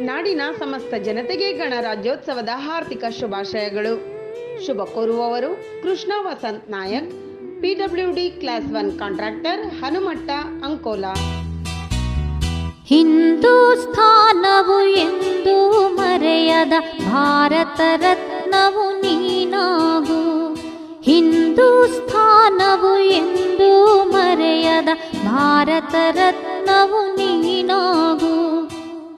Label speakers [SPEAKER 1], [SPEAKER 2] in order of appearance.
[SPEAKER 1] ನಾಡಿನ ಸಮಸ್ತ ಜನತೆಗೆ ಗಣರಾಜ್ಯೋತ್ಸವದ ಹಾರ್ದಿಕ ಶುಭಾಶಯಗಳು. ಶುಭ ಕೋರುವವರು Krishna Vasant Nayak PWD class one contractor Hanumatta, Ankola.
[SPEAKER 2] ಹಿಂದೂಸ್ಥಾನವು ಎಂದು ಮರೆಯದ ಭಾರತ ರತ್ನವು ನೀನಾಗು. ಹಿಂದೂಸ್ಥಾನವು ಎಂದು ಮರೆಯದ ಭಾರತ ರತ್ನವು ನೀನಾಗು.